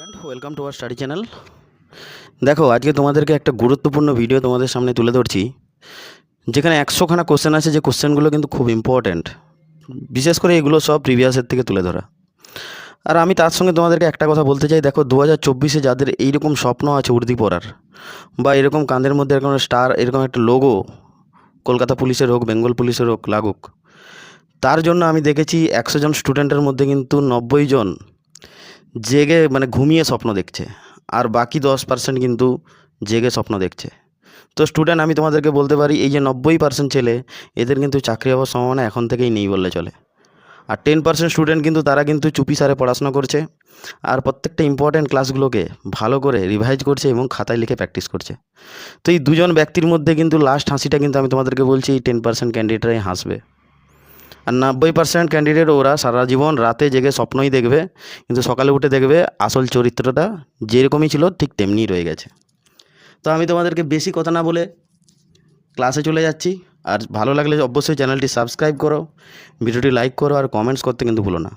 Student welcome to our study channel দেখো, আজকে তোমাদেরকে একটা গুরুত্বপূর্ণ ভিডিও তোমাদের সামনে তুলে ধরছি, যেখানে একশোখানা কোশ্চেন আছে, যে কোশ্চেনগুলো কিন্তু খুব ইম্পর্ট্যান্ট বিশেষ করে এগুলো সব প্রিভিয়াসের থেকে তুলে ধরা। আর আমি তার সঙ্গে তোমাদেরকে একটা কথা বলতে চাই, দেখো দু হাজার চব্বিশে যাদের এইরকম স্বপ্ন আছে উর্দি পড়ার, বা এরকম কাঁধের মধ্যে এরকম স্টার এরকম একটা লোগো কলকাতা পুলিশের হোক, বেঙ্গল পুলিশের হোক, লাগুক, তার জন্য আমি দেখেছি একশো জন স্টুডেন্টের মধ্যে কিন্তু নব্বই জন জেগে মানে ঘুমিয়ে স্বপ্ন দেখছে। আর বাকি দশ পার্সেন্ট কিন্তু জেগে স্বপ্ন দেখছে। তো স্টুডেন্ট আমি তোমাদেরকে বলতে পারি, এই যে নব্বই পার্সেন্ট ছেলে, এদের কিন্তু চাকরি হওয়ার সম্ভাবনা এখন থেকেই নেই বললে চলে। আর টেন পার্সেন্ট স্টুডেন্ট কিন্তু তারা কিন্তু চুপি সারে পড়াশোনা করছে। আর প্রত্যেকটা ইম্পর্ট্যান্ট ক্লাসগুলোকে ভালো করে রিভাইজ করছে এবং খাতায় লিখে প্র্যাকটিস করছে। তো এই দুজন ব্যক্তির মধ্যে কিন্তু লাস্ট হাসিটা কিন্তু আমি তোমাদেরকে বলছি, এই টেন পার্সেন্ট ক্যান্ডিডেটরাই হাসবে। আর নব্বই পার্সেন্ট ক্যান্ডিডেট ওরা সারা জীবন রাতে জেগে স্বপ্নই দেখবে কিন্তু সকালে উঠে দেখবে আসল চরিত্রটা যেরকমই ছিল ঠিক তেমনিই রয়ে গেছে তো আমি তোমাদেরকে বেশি কথা না বলে ক্লাসে চলে যাচ্ছি আর ভালো লাগলে অবশ্যই চ্যানেলটি সাবস্ক্রাইব করো ভিডিওটি লাইক করো আর কমেন্টস করতে কিন্তু ভুলো না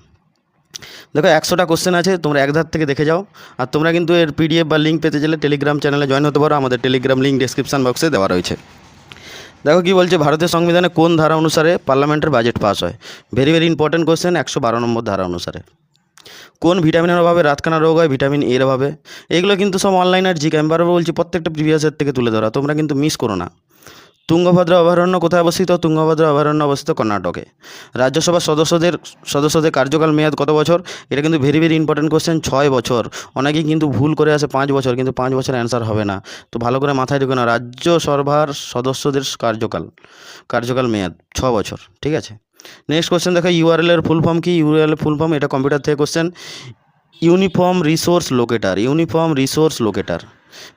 দেখো একশোটা কোশ্চেন আছে তোমরা এক ধার থেকে দেখে যাও আর তোমরা কিন্তু এর পিডিএফ বা লিঙ্ক পেতে চাইলে টেলিগ্রাম চ্যানেলে জয়েন হতে পারো আমাদের টেলিগ্রাম লিঙ্ক ডেসক্রিপশন বক্সে দেওয়া রয়েছে দেখো কি বলছে ভারতের সংবিধানে কোন ধারা অনুসারে পার্লামেন্টের বাজেট পাস হয়? ভেরি ভেরি ইম্পর্টেন্ট কোয়েশ্চেন একশো বারো নম্বর ধারা অনুসারে। কোন ভিটামিনের অভাবে রাতখানা রোগ হয়? ভিটামিন এর অভাবে। এগুলো কিন্তু সব অনলাইন আর আমি বারবার বলছি, প্রত্যেকটা প্রিভিয়াসের থেকে তুলে ধরা, তোমরা কিন্তু মিস করো না। তুঙ্গভদ্রা অভয়ারণ্য কোথায় অবস্থিত? তুঙ্গভদ্রা অভয়ারণ্য অবস্থিত কর্ণাটকে। রাজ্যসভার সদস্যদের সদস্যদের কার্যকাল মেয়াদ কত বছর? এটা কিন্তু ভেরি ভেরি ইম্পর্টেন্ট কোশ্চেন ছয় বছর। অনেকেই কিন্তু ভুল করে আসে পাঁচ বছর, কিন্তু পাঁচ বছর অ্যান্সার হবে না। তো ভালো করে মাথায় ঢুকে না রাজ্যসভার সদস্যদের কার্যকাল কার্যকাল মেয়াদ, ছ বছর, ঠিক আছে? নেক্সট কোয়েশ্চেন দেখো ইউআরএল এর ফুল ফর্ম কি? ইউআরএল ফুল ফর্ম এটা কম্পিউটার থেকে question uniform resource locator uniform resource locator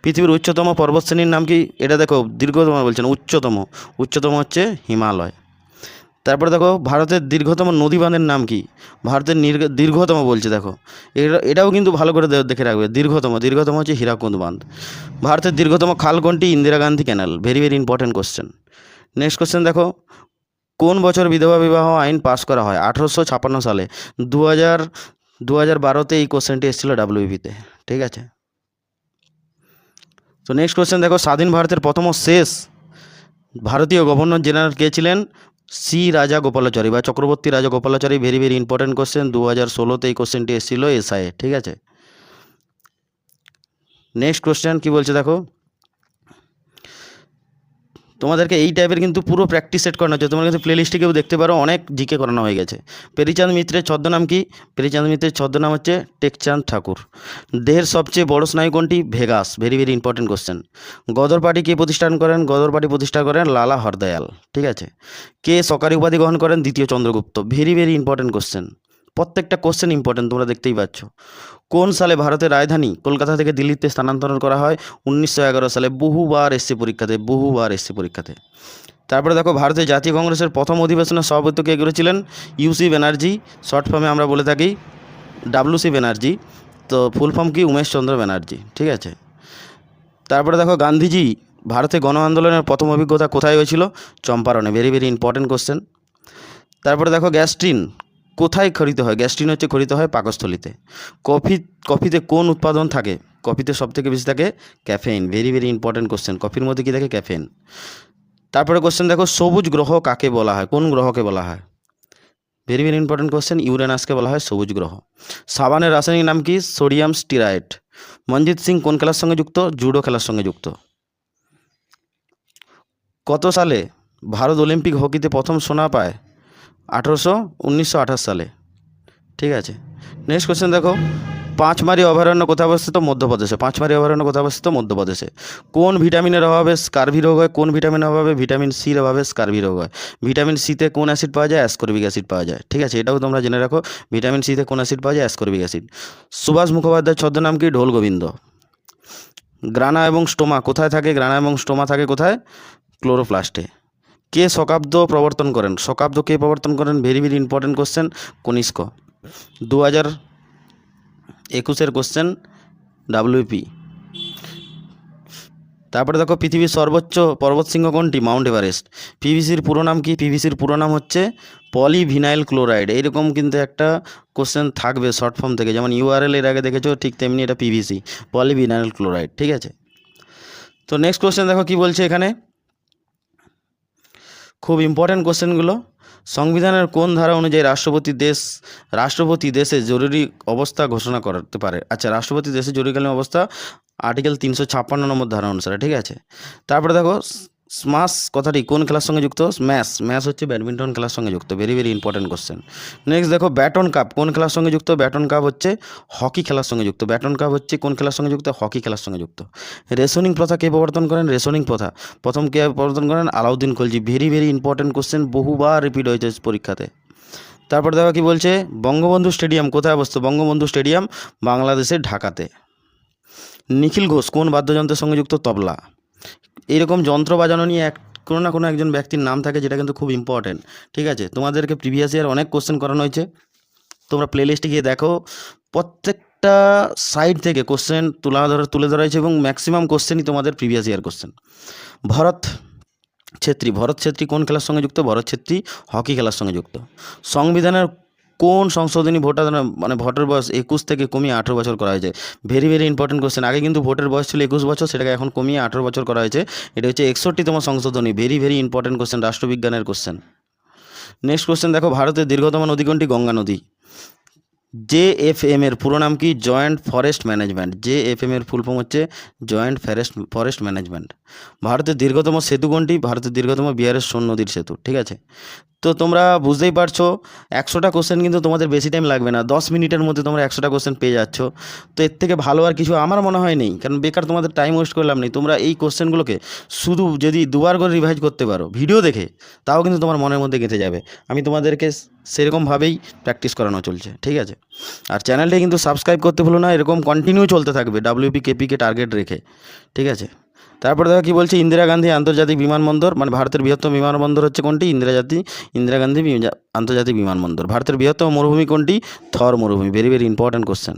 পৃথিবীর উচ্চতম পর্বতশ্রেণীর নাম কি? এটা দেখো, দীর্ঘতম বলছেন, উচ্চতম। উচ্চতম হচ্ছে হিমালয়। তারপরে দেখো, ভারতের দীর্ঘতম নদী বাঁধের নাম কি? ভারতের দীর্ঘতম বলছে, দেখো। এটা এটাও কিন্তু ভালো করে দেখে রাখবে। দীর্ঘতম দীর্ঘতম হচ্ছে হীরাকুন্দ বাঁধ। ভারতের দীর্ঘতম খাল কোনটি? Indira Gandhi canal very very important question next question দেখো, কোন বছর বিধবা বিবাহ আইন পাস করা হয়? আঠেরোশো ছাপান্ন সালে। দু হাজার দু হাজার বারোতে এই কোশ্চেনটি এসেছিল ডাব্লিউবিতে ঠিক আছে? তো নেক্সট কোয়েশ্চেন দেখো, স্বাধীন ভারতের প্রথম শেষ ভারতীয় গভর্নর জেনারেল কে ছিলেন? সি. রাজা গোপালাচারী বা Chakravarti Raja Gopalachari very very important question দু হাজার ষোলোতে এই কোশ্চেনটি এসেছিল এসআই ঠিক আছে? নেক্সট কোশ্চেন কি বলছে দেখো? তোমাদেরকে এই টাইপের কিন্তু পুরো প্র্যাকটিস সেট করানো হচ্ছে। তোমরা কিন্তু প্লেলিস্টে কেউ দেখতে পারো, অনেক জিকে করানো হয়ে গেছে। পেরিচাঁদ মিত্রের ছদ্মনাম কি? পেরিচাঁদ মিত্রের ছদ্মনাম হচ্ছে টেকচাঁদ ঠাকুর। দেহের সবচেয়ে বড় স্নায়ু কোনটি? Vagus. Very very important question Ghadar party কে প্রতিষ্ঠান করেন? গদর পার্টি প্রতিষ্ঠা করেন লালা হরদয়াল। ঠিক আছে? কে সরকারি উপাধি গ্রহণ করেন? দ্বিতীয় Chandragupta. Very very important question প্রত্যেকটা কোশ্চেন ইম্পর্টেন্ট তোমরা দেখতেই পাচ্ছ। কোন সালে ভারতের রাজধানী কলকাতা থেকে দিল্লিতে স্থানান্তরণ করা হয়? উনিশশো এগারো সালে বহুবার এসছে পরীক্ষাতে, বহুবার এসছে পরীক্ষাতে। তারপরে দেখো, ভারতের জাতীয় কংগ্রেসের প্রথম অধিবেশনের সভাপতি কে করেছিলেন? ইউসি ব্যানার্জি শর্ট ফর্মে আমরা বলে থাকি ডাব্লুসি ব্যানার্জি তো ফুল ফর্ম কি? উমেশ চন্দ্র ব্যানার্জি, ঠিক আছে? তারপরে দেখো, গান্ধীজি, ভারতে গণ আন্দোলনের প্রথম অভিজ্ঞতা কোথায় হয়েছিল? চম্পারণে ভেরি ভেরি ইম্পর্টেন্ট কোশ্চেন তারপরে দেখো, গ্যাস্ট্রিন কোথায় খরিত হয়? গ্যাস্ট্রিন হচ্ছে খরিত হয় পাকস্থলিতে। কফি, কফিতে কোন উৎপাদন থাকে? কফিতে সবথেকে বেশি থাকে caffeine. Very very important question কফির মধ্যে কী থাকে? ক্যাফেইন। তারপরে কোশ্চেন দেখো, সবুজ গ্রহ কাকে বলা হয়? কোন গ্রহকে বলা হয়? ভেরি ভেরি ইম্পর্ট্যান্ট কোশ্চেন ইউরেনাসকে বলা হয় সবুজ গ্রহ। সাবানের রাসায়নিক নাম কি? সোডিয়াম স্টিরাইট মনজিৎ সিং কোন খেলার সঙ্গে যুক্ত? জুডো খেলার সঙ্গে যুক্ত। কত সালে ভারত অলিম্পিক হকিতে প্রথম সোনা পায়? আঠেরোশো উনিশশো সালে। ঠিক আছে। নেক্সট কোশ্চেন দেখো। পাঁচমারি অভয়ারণ্য কোথায় অবস্থিত? মধ্যপ্রদেশে। পাঁচমারি অভয়ারণ্য কোথায় অবস্থিত? মধ্যপ্রদেশে। কোন ভিটামিনের অভাবে স্কারভি রোগ হয়? কোন ভিটামিনের অভাবে ভিটামিন সির অভাবে স্কারভি রোগ হয়? ভিটামিন সিতে কোন অ্যাসিড পাওয়া যায়? অ্যাসকর্বিক অ্যাসিড পাওয়া যায়। ঠিক আছে, এটাও তোমরা জেনে রাখো। ভিটামিন সিতে কোন অ্যাসিড পাওয়া যায়? Ascorbic acid. সুভাষ মুখোপাধ্যায়ের ছদ্মনাম কি? ঢোল গোবিন্দ। গ্রানা এবং স্টোমা কোথায় থাকে? গ্রানা এবং স্টোমা থাকে কোথায়? ক্লোরোপ্লাস্টে। কে শকাব্দ প্রবর্তন করেন? শকাব্দ কে প্রবর্তন করেন? Very very important question Kanishka. দু হাজার একুশের কোশ্চেন ডাব্লিউপি তারপরে দেখো, পৃথিবীর সর্বোচ্চ পর্বতশৃঙ্গ কোনটি? মাউন্ট এভারেস্ট পিভিসির পুরো নাম কি? পিভিসির পুরো নাম হচ্ছে পলিভিনাইল ক্লোরাইড এইরকম কিন্তু একটা কোশ্চেন থাকবে শর্ট ফর্ম থেকে। যেমন ইউআরএল এর আগে দেখেছ, ঠিক তেমনি এটা পিভিসি পলিভিনাইল ক্লোরাইড ঠিক আছে? তো নেক্সট কোশ্চেন দেখো কি বলছে এখানে? খুব ইম্পর্ট্যান্ট কোশ্চেনগুলো সংবিধানের কোন ধারা অনুযায়ী রাষ্ট্রপতি দেশ, রাষ্ট্রপতি দেশে জরুরি অবস্থা ঘোষণা করতে পারে? আচ্ছা রাষ্ট্রপতি দেশে জরুরিকালীন অবস্থা আর্টিকেল তিনশো ছাপ্পান্ন নম্বর ধারা অনুসারে, ঠিক আছে? তারপরে দেখো স্মাস কথাটি কোন খেলার সঙ্গে যুক্ত? স্ম্যাশ ম্যাচ হচ্ছে ব্যাডমিন্টন খেলার সঙ্গে যুক্ত। Very very important question next দেখো ব্যাটন কাপ কোন খেলার সঙ্গে যুক্ত? ব্যাটন কাপ হচ্ছে হকি খেলার সঙ্গে যুক্ত। ব্যাটন কাপ হচ্ছে কোন খেলার সঙ্গে যুক্ত? হকি খেলার সঙ্গে যুক্ত। রেশনিং প্রথা কে প্রবর্তন করেন? রেশনিং প্রথা। প্রথম কে প্রবর্তন করেন? Alauddin Khalji. Very very important question বহুবার রিপিট হয়েছে পরীক্ষাতে। তারপর দেখো কি বলছে? বঙ্গবন্ধু স্টেডিয়াম কোথায় অবস্থিত? বঙ্গবন্ধু স্টেডিয়াম বাংলাদেশের ঢাকাতে। নিখিল ঘোষ কোন বাদ্যযন্ত্রের সঙ্গে যুক্ত? তবলা। এইরকম যন্ত্র বাজানো নিয়ে এক, কোনো না কোনো একজন ব্যক্তির নাম থাকে যেটা কিন্তু খুব ইম্পর্টেন্ট ঠিক আছে? তোমাদেরকে প্রিভিয়াস ইয়ার অনেক কোশ্চেন করানো হয়েছে। তোমরা প্লেলিস্টে গিয়ে দেখো, প্রত্যেকটা সাইড থেকে কোশ্চেন তুলা ধরা, তুলে ধরা হয়েছে এবং ম্যাক্সিমাম কোশ্চেনই তোমাদের previous year question Bharat Chhetri Bharat Chhetri কোন খেলার সঙ্গে যুক্ত? ভরত ছেত্রী হকি খেলার সঙ্গে যুক্ত। সংবিধানের কোন সংশোধনী ভোটার মানে ভোটার বয়স একুশ থেকে কমিয়ে আঠেরো বছর করা হয়েছে? ভেরি ভেরি ইম্পর্টেন্ট কোশ্চেন আগে কিন্তু ভোটের বয়স ছিল একুশ বছর, সেটাকে এখন কমিয়ে আঠেরো বছর করা হয়েছে। এটা হচ্ছে একষট্টিতম সংশোধনী। ভেরি ভেরি ইম্পর্টেন্ট কোশ্চেন রাষ্ট্রবিজ্ঞানের কোশ্চেন নেক্সট কোয়েশ্চেন দেখো, ভারতের দীর্ঘতম নদী কোনটি? গঙ্গা নদী। জে এফ এম এর পুরো নাম কি? Joint forest management. J F M এর ফুল ফর্ম হচ্ছে জয়েন্ট ফরেস্ট ফরেস্ট ম্যানেজমেন্ট। ভারতের দীর্ঘতম সেতু কোনটি? ভারতের দীর্ঘতম বিহারের সোন নদীর সেতু, ঠিক আছে? তো তোমরা বুঝতেই পারছ, একশোটা কোশ্চেন কিন্তু তোমাদের বেশি টাইম লাগবে না। দশ মিনিটের মধ্যে তোমরা একশোটা কোশ্চেন পেয়ে যাচ্ছ। তো এর থেকে ভালো আর কিছু আমার মনে হয় নেই, কারণ বেকার তোমাদের টাইম ওয়েস্ট করলাম নেই। তোমরা এই কোশ্চেনগুলোকে শুধু যদি দুবার করে রিভাইজ করতে পারো ভিডিও দেখে, তাও কিন্তু তোমার মনের মধ্যে গেঁথে যাবে। আমি তোমাদেরকে সেরকমভাবেই প্র্যাকটিস করানো চলছে, ঠিক আছে? আর চ্যানেলটি কিন্তু সাবস্ক্রাইব করতে ভুলো না, এরকম কন্টিনিউ চলতে থাকবে ডাব্লিউপি কেপিকে টার্গেট রেখে, ঠিক আছে? তারপরে দেখো কী বলছে, ইন্দিরা গান্ধী আন্তর্জাতিক বিমানবন্দর মানে ভারতের বৃহত্তম বিমানবন্দর হচ্ছে কোনটি? ইন্দিরা জাতি, ইন্দিরা গান্ধী আন্তর্জাতিক বিমানবন্দর। ভারতের বৃহত্তম মরুভূমি কোনটি? থর মরুভূমি ভেরি ভেরি ইম্পর্ট্যান্ট কোশ্চেন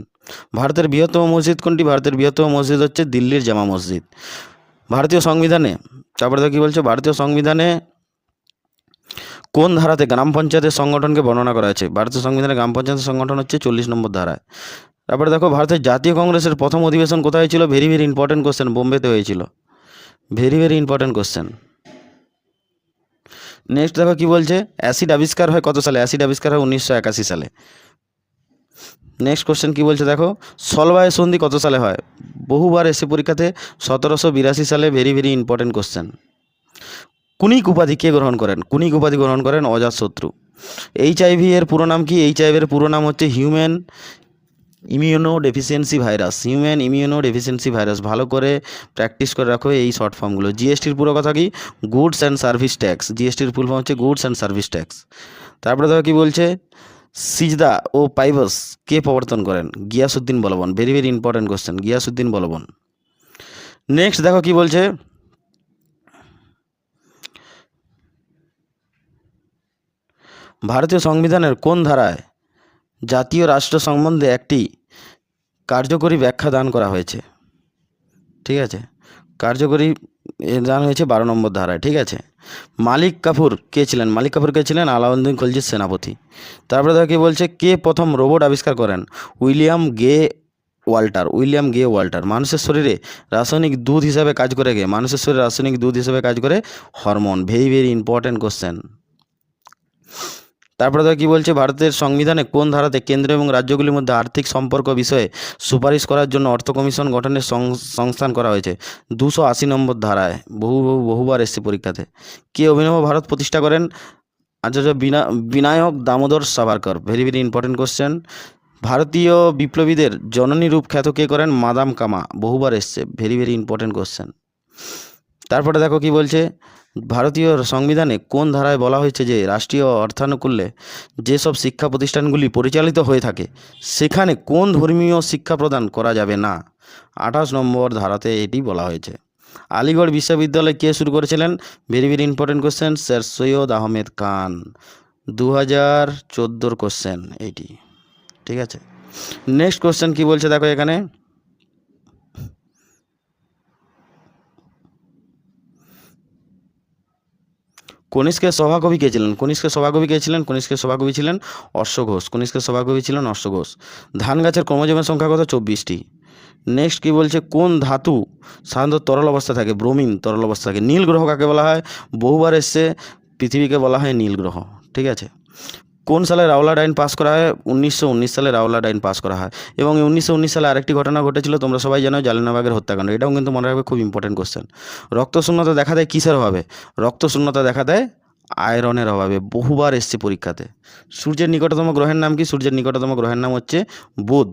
ভারতের বৃহত্তম মসজিদ কোনটি? ভারতের বৃহত্তম মসজিদ হচ্ছে দিল্লির জামা মসজিদ। ভারতীয় সংবিধানে, তারপরে দেখো কী বলছে, ভারতীয় সংবিধানে কোন ধারাতে গ্রাম পঞ্চায়েতের সংগঠনকে বর্ণনা করা আছে ভারতীয় সংবিধানে গ্রাম পঞ্চায়েতের সংগঠন হচ্ছে চল্লিশ নম্বর ধারায় তারপরে দেখো, ভারতের জাতীয় কংগ্রেসের প্রথম অধিবেশন কোথায় হয়েছিল? ভেরি ভেরি ইম্পর্টেন্ট কোশ্চেন বোম্বেতে হয়েছিল। Very very important question next দেখো কি বলছে? অ্যাসিড আবিষ্কার হয় কত সালে? অ্যাসিড আবিষ্কার হয় উনিশশো একাশি সালে। নেক্সট কোশ্চেন কি বলছে দেখো? সলবায় সন্ধি কত সালে হয়? বহুবার এসে পরীক্ষাতে সতেরোশো বিরাশি সালে ভেরি ভেরি ইম্পর্টেন্ট কোশ্চেন কুনিক উপাধি কে গ্রহণ করেন? কুনিক উপাধি গ্রহণ করেন অজাতশত্রু এইচআইভি এর পুরো নাম কি? এইচআইভি এর পুরো নাম হচ্ছে human immuno deficiency virus human immuno deficiency virus ভালো করে প্র্যাকটিস করে রাখো এই শর্ট ফর্মগুলো জিএসটির পুরো কথা কি? গুডস অ্যান্ড সার্ভিস ট্যাক্স জিএসটির ফুল ফর্ম হচ্ছে গুডস অ্যান্ড সার্ভিস ট্যাক্স তারপরে দেখো কি বলছে? সিজদা ও পাইবস কে প্রবর্তন করেন? Ghiyasuddin Balban. Very very important question Ghiyasuddin Balban. Next দেখো কি বলছে? ভারতীয় সংবিধানের কোন ধারায় জাতীয় রাষ্ট্র সম্বন্ধে একটি কার্যকরী ব্যাখ্যা দান করা হয়েছে? ঠিক আছে। কার্যকরী দান হয়েছে বারো নম্বর ধারায়। ঠিক আছে। মালিক কাপুর কে ছিলেন? মালিক কাপুর কে ছিলেন? আলাউদ্দিন খলজির সেনাপতি। তারপরে দেখো কি বলছে, কে প্রথম রোবট আবিষ্কার করেন? William Grey Walter. William Grey Walter. মানুষের শরীরে রাসায়নিক দুধ হিসাবে কাজ করে গে মানুষের শরীরে রাসায়নিক দুধ হিসাবে কাজ করে hormone. Very very important question তারপরে দেখো কী বলছে, ভারতের সংবিধানে কোন ধারাতে কেন্দ্র এবং রাজ্যগুলির মধ্যে আর্থিক সম্পর্ক বিষয়ে সুপারিশ করার জন্য অর্থ কমিশন গঠনের সংস্থান করা হয়েছে? দুশো আশি নম্বর ধারায় বহু বহু, বহুবার এসছে পরীক্ষাতে। কে অভিনব ভারত প্রতিষ্ঠা করেন? আচার্য বিনা, Vinayak Damodar Savarkar. Very very important question ভারতীয় বিপ্লবীদের জননী রূপ খ্যাত কে করেন? মাদাম কামা। বহুবার এসছে। ভেরি ভেরি ইম্পর্টেন্ট কোশ্চেন তারপরে দেখো কি বলছে ভারতীয় সংবিধানে কোন ধারায় বলা হয়েছে যে রাষ্ট্রীয় অর্থানুকূল্যে যেসব শিক্ষা প্রতিষ্ঠানগুলি পরিচালিত হয়ে থাকে, সেখানে কোন ধর্মীয় শিক্ষা প্রদান করা যাবে না? আঠাশ নম্বর ধারাতে এটি বলা হয়েছে। আলিগড় বিশ্ববিদ্যালয় কে শুরু করেছিলেন? Very very important question Sir Syed Ahmed Khan. দু হাজার চোদ্দোর কোশ্চেন এইটি ঠিক আছে? নেক্সট কোশ্চেন কি বলছে দেখো এখানে? কনিষ্কের সভাকবি কে ছিলেন? কনিষ্কের সভাকবি কে ছিলেন? কনিষ্কের সভাকবি ছিলেন অশ্ব ঘোষ কনিষ্কের সভাকবি ছিলেন অশ্ব ঘোষ ধান গাছের ক্রমজমের সংখ্যা কত? চব্বিশটি। নেক্সট কি বলছে? কোন ধাতু সাধারণত তরল অবস্থা থাকে? ব্রোমিন তরল অবস্থা থাকে। নীল গ্রহ কাকে বলা হয়? বহুবার এসছে, পৃথিবীকে বলা হয় নীল গ্রহ। ঠিক আছে? কোন সালে রাওলাট আইন পাস করা হয়? উনিশশো উনিশ সালে রাওলাট আইন পাস করা হয়। এবং উনিশশো উনিশ সালে আরেকটি ঘটনা ঘটেছিল, তোমরা সবাই জানো জালিনাবাগের হত্যাকাণ্ড। এটাও কিন্তু মনে রাখবে খুব ইম্পর্টেন্ট কোশ্চেন রক্তশূন্যতা দেখা দেয় কিসের অভাবে? রক্তশূন্যতা দেখা দেয় আয়রনের অভাবে। বহুবার এসছে পরীক্ষাতে। সূর্যের নিকটতম গ্রহের নাম কি? সূর্যের নিকটতম গ্রহের নাম হচ্ছে বুধ।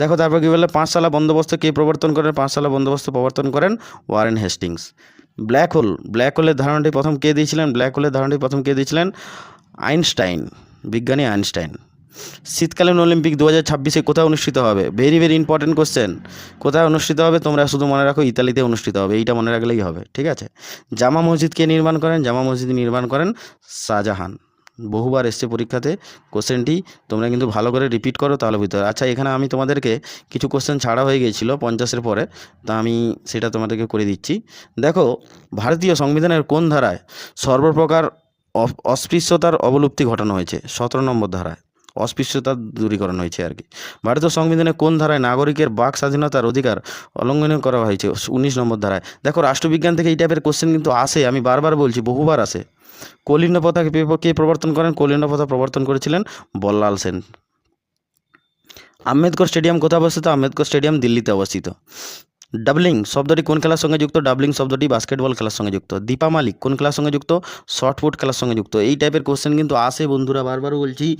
দেখো, তারপর কী বলে পাঁচশালা বন্দোবস্ত কে প্রবর্তন করেন? পাঁচশালা বন্দোবস্ত প্রবর্তন করেন Warren Hastings. Black hole black হোলের ধারণাটি প্রথম কে দিয়েছিলেন? ব্ল্যাক হোলের ধারণাটি প্রথম কে দিয়েছিলেন? আইনস্টাইন, বিজ্ঞানী আইনস্টাইন। শীতকালীন অলিম্পিক দু হাজার ছাব্বিশে কোথায় অনুষ্ঠিত হবে? ভেরি ভেরি ইম্পর্টেন্ট কোশ্চেন কোথায় অনুষ্ঠিত হবে? তোমরা শুধু মনে রাখো, ইতালিতে অনুষ্ঠিত হবে। এইটা মনে রাখলেই হবে, ঠিক আছে? জামা মসজিদকে নির্মাণ করেন, জামা মসজিদ নির্মাণ করেন শাহজাহান। বহুবার এসছে পরীক্ষাতে কোশ্চেনটি তোমরা কিন্তু ভালো করে রিপিট করো তাহলে বুঝতে পারবে। আচ্ছা এখানে আমি তোমাদেরকে কিছু কোশ্চেন ছাড়া হয়ে গিয়েছিল পঞ্চাশের পরে, তা আমি সেটা তোমাদেরকে করে দিচ্ছি। দেখো, ভারতীয় সংবিধানের কোন ধারায় সর্বপ্রকার অস্পৃশ্যতার অবলুপ্তি ঘটানো হয়েছে? সতেরো নম্বর ধারায় অস্পৃশ্যতার দূরীকরণ হয়েছে আর কি। ভারতীয় সংবিধানে কোন ধারায় নাগরিকের বাক স্বাধীনতার অধিকার অলঙ্ঘন করা হয়েছে? উনিশ নম্বর ধারায়। দেখো, রাষ্ট্রবিজ্ঞান থেকে এই টাইপের কোশ্চেন কিন্তু আসে, আমি বারবার বলছি, বহুবার আসে। কলিন্য প্রথা কে- প্রবর্তন করেন? কলিন্য প্রথা প্রবর্তন করেছিলেন বল্লাল সেন। আম্বেদকর স্টেডিয়াম কোথায় অবস্থিত? আম্বেদকর স্টেডিয়াম দিল্লিতে অবস্থিত। ডাবলিং শব্দটি কোন খেলার সঙ্গে যুক্ত? ডাবলিং শব্দটি বাস্কেটবল খেলার সঙ্গে যুক্ত। দীপা মালিক কোন খেলার সঙ্গে যুক্ত? শর্টপুট খেলার সঙ্গে যুক্ত। এই টাইপের কোশ্চেন কিন্তু আসে বন্ধুরা বারবার বলছি।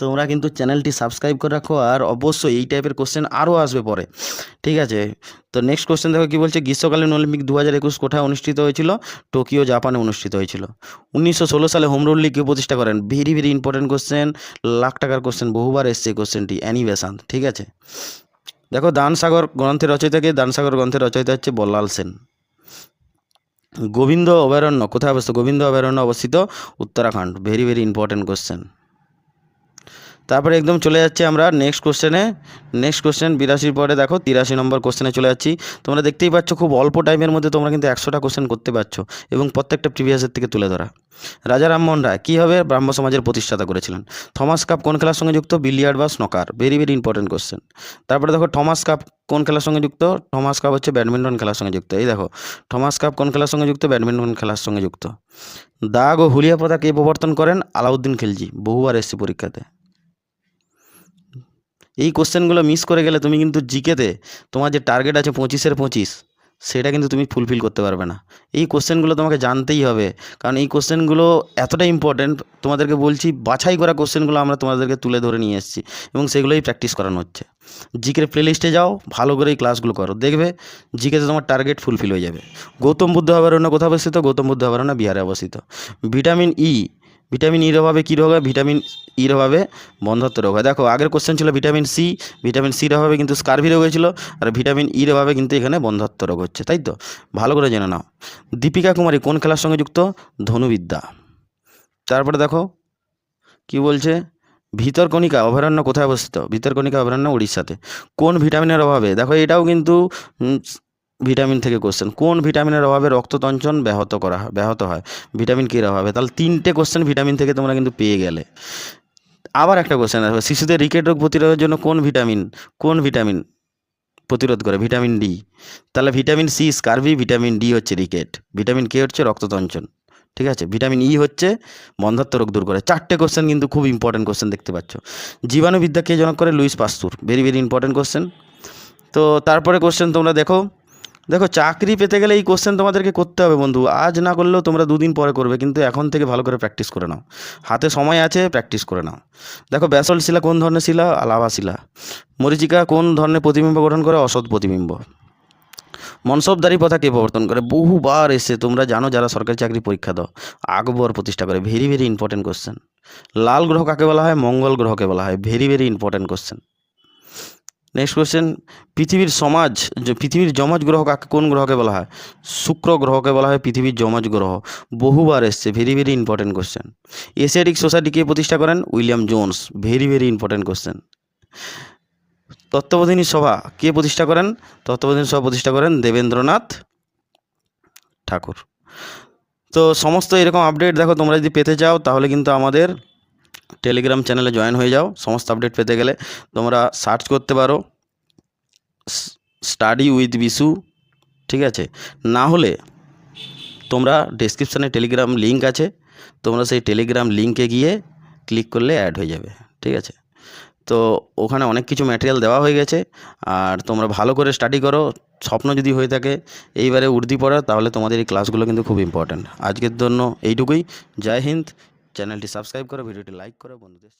তোমরা কিন্তু চ্যানেলটি সাবস্ক্রাইব করে রাখো আর অবশ্যই এই টাইপের কোশ্চেন আরও আসবে পরে। ঠিক আছে? তো নেক্সট কোশ্চেন দেখো কী বলছে, গ্রীষ্মকালীন অলিম্পিক দু হাজার একুশ কোথায় অনুষ্ঠিত হয়েছিল? টোকিও, জাপানে অনুষ্ঠিত হয়েছিল। উনিশশো ষোলো সালে হোম রুল লিগ প্রতিষ্ঠা করেন। Very very important question lakh টাকার কোশ্চেন বহুবার এসছে কোশ্চেনটি অ্যানি বেসান্ত ঠিক আছে? দেখো, দানসাগর গ্রন্থের রচয়িতাকে, দানসাগর গ্রন্থের রচয়িতা হচ্ছে বল্লাল সেন। গোবিন্দ অভয়ারণ্য, কোথায় অবস্থিত? গোবিন্দ অভয়ারণ্য অবস্থিত Uttarakhand. Very very important question তারপরে একদম চলে যাচ্ছে আমরা নেক্সট কোশ্চেনে নেক্সট কোশ্চেন বিরাশির পরে দেখো তিরাশি নম্বর কোশ্চেনে চলে যাচ্ছি। তোমরা দেখতেই পাচ্ছ খুব অল্প টাইমের মধ্যে তোমরা কিন্তু একশোটা কোশ্চেন করতে পারছ এবং প্রত্যেকটা প্রিভিয়াসের থেকে তুলে ধরা। রাজা রামমোহন রায় কীভাবে ব্রাহ্ম সমাজের প্রতিষ্ঠাতা করেছিলেন? থমাস কাপ কোন খেলার সঙ্গে যুক্ত? বিলিয়ার্ড বা snooker very very important question তারপরে দেখো থমাস কাপ কোন খেলার সঙ্গে যুক্ত? থমাস কাপ হচ্ছে ব্যাডমিন্টন খেলার সঙ্গে যুক্ত। এই দেখো থমাস কাপ কোন খেলার সঙ্গে যুক্ত? ব্যাডমিন্টন খেলার সঙ্গে যুক্ত। দাগ ও হুলিয়া পতা কে প্রবর্তন করেন? আলাউদ্দিন খিলজি। বহুবার এসছে পরীক্ষাতে। এই কোশ্চেনগুলো মিস করে গেলে তুমি কিন্তু জিকেতে তোমার যে টার্গেট আছে পঁচিশের পঁচিশ, সেটা কিন্তু তুমি ফুলফিল করতে পারবে না। এই কোশ্চেনগুলো তোমাকে জানতেই হবে, কারণ এই কোশ্চেনগুলো এতটা ইম্পর্ট্যান্ট তোমাদেরকে বলছি বাছাই করা কোশ্চেনগুলো আমরা তোমাদেরকে তুলে ধরে নিয়ে এসেছি এবং সেগুলোই প্র্যাকটিস করানো হচ্ছে। জিকের প্লেলিস্টে যাও, ভালো করে এই ক্লাসগুলো করো, দেখবে জিকেতে তোমার টার্গেট ফুলফিল হয়ে যাবে। গৌতম বুদ্ধ অভয়ারণ্য কোথায় অবস্থিত? গৌতম বুদ্ধ অভয়ারণ্য বিহারে অবস্থিত। ভিটামিন ই ভিটামিন ইর অভাবে কী রোগ হয়? ভিটামিন ইর অভাবে বন্ধত্ব রোগ হয়। দেখো, আগের কোশ্চেন ছিল ভিটামিন সি ভিটামিন সির অভাবে কিন্তু স্কারভি রোগ হয়েছিল আর ভিটামিন ইর অভাবে কিন্তু এখানে বন্ধত্ব রোগ হচ্ছে, তাই তো? ভালো করে জেনে নাও। দীপিকা কুমারী কোন খেলার সঙ্গে যুক্ত? ধনুবিদ্যা। তারপরে দেখো, কি বলছে? ভিতরকণিকা অভয়ারণ্য কোথায় অবস্থিত? ভিতরকণিকা অভয়ারণ্য উড়িষ্যাতে কোন ভিটামিনের অভাবে? দেখো, এটাও কিন্তু ভিটামিন থেকে কোশ্চেন কোন ভিটামিনের অভাবে রক্ততঞ্চন ব্যাহত করা হয়, ব্যাহত হয়? ভিটামিন কির অভাবে? তাহলে তিনটে কোশ্চেন ভিটামিন থেকে তোমরা কিন্তু পেয়ে গেলে। আবার একটা কোশ্চেন আসবে, শিশুদের রিকেট রোগ প্রতিরোধের জন্য কোন ভিটামিন কোন ভিটামিন প্রতিরোধ করে? Vitamin D. তাহলে vitamin C scurvy, vitamin D হচ্ছে রিকেট, ভিটামিন কে হচ্ছে? রক্ততঞ্চন। ঠিক আছে? ভিটামিন ই হচ্ছে বন্ধাত্ম রোগ দূর করে। চারটে কোশ্চেন কিন্তু খুব ইম্পর্টেন্ট কোশ্চেন দেখতে পাচ্ছ। জীবাণুবিদ্যা কে জনক করে? Louis Pasteur. Very very important question তো তারপরে কোশ্চেন তোমরা দেখো দেখো, চাকরি পেতে গেলে এই কোশ্চেন তোমাদেরকে করতে হবে বন্ধু। আজ না করলেও তোমরা দুদিন পরে করবে, কিন্তু এখন থেকে ভালো করে প্র্যাকটিস করে নাও। হাতে সময় আছে প্র্যাকটিস করে নাও। দেখো ব্যাসল শিলা কোন ধরনের শিলা? লাভা শিলা। মরিচিকা কোন ধরনের প্রতিবিম্ব গঠন করে? অসৎ প্রতিবিম্ব। মনসবদারি প্রথা কে প্রবর্তন করে? বহুবার এসে তোমরা জানো যারা সরকারি চাকরি পরীক্ষা দাও, আকবর প্রতিষ্ঠা করে। ভেরি ভেরি ইম্পর্টেন্ট কোশ্চেন লাল গ্রহ কাকে বলা হয়? মঙ্গল গ্রহকে বলা হয়। Very very important question next question পৃথিবীর সমাজ, পৃথিবীর যমজ গ্রহ কাকে, কোন গ্রহকে বলা হয়? শুক্র গ্রহকে বলা হয় পৃথিবীর যমজ গ্রহ। বহুবার এসছে very very important question Asiatic Society কে প্রতিষ্ঠা করেন? William Jones very very important question Tattvabodhini Sabha কে প্রতিষ্ঠা করেন? তত্ত্ববোধিনী সভা প্রতিষ্ঠা করেন দেবেন্দ্রনাথ ঠাকুর। তো সমস্ত এরকম আপডেট দেখো, তোমরা যদি পেতে চাও, তাহলে কিন্তু আমাদের টেলিগ্রাম চ্যানেলে জয়েন হয়ে যাও, সমস্ত আপডেট পেতে গেলে তোমরা সার্চ করতে পারো স্টাডি উইথ বিশু ঠিক আছে? না হলে তোমরা ডেসক্রিপশানে টেলিগ্রাম লিঙ্ক আছে, তোমরা সেই টেলিগ্রাম লিঙ্কে গিয়ে ক্লিক করলে অ্যাড হয়ে যাবে, ঠিক আছে? তো ওখানে অনেক কিছু ম্যাটেরিয়াল দেওয়া হয়ে গেছে, আর তোমরা ভালো করে স্টাডি করো, স্বপ্ন যদি হয়ে থাকে, এইবারে উর্দি পড়া তাহলে তোমাদের এই ক্লাসগুলো কিন্তু খুব ইম্পর্ট্যান্ট আজকের জন্য এইটুকুই, জয় হিন্দ চ্যানেলটি সাবস্ক্রাইব করো ভিডিওটি লাইক করো বন্ধুদের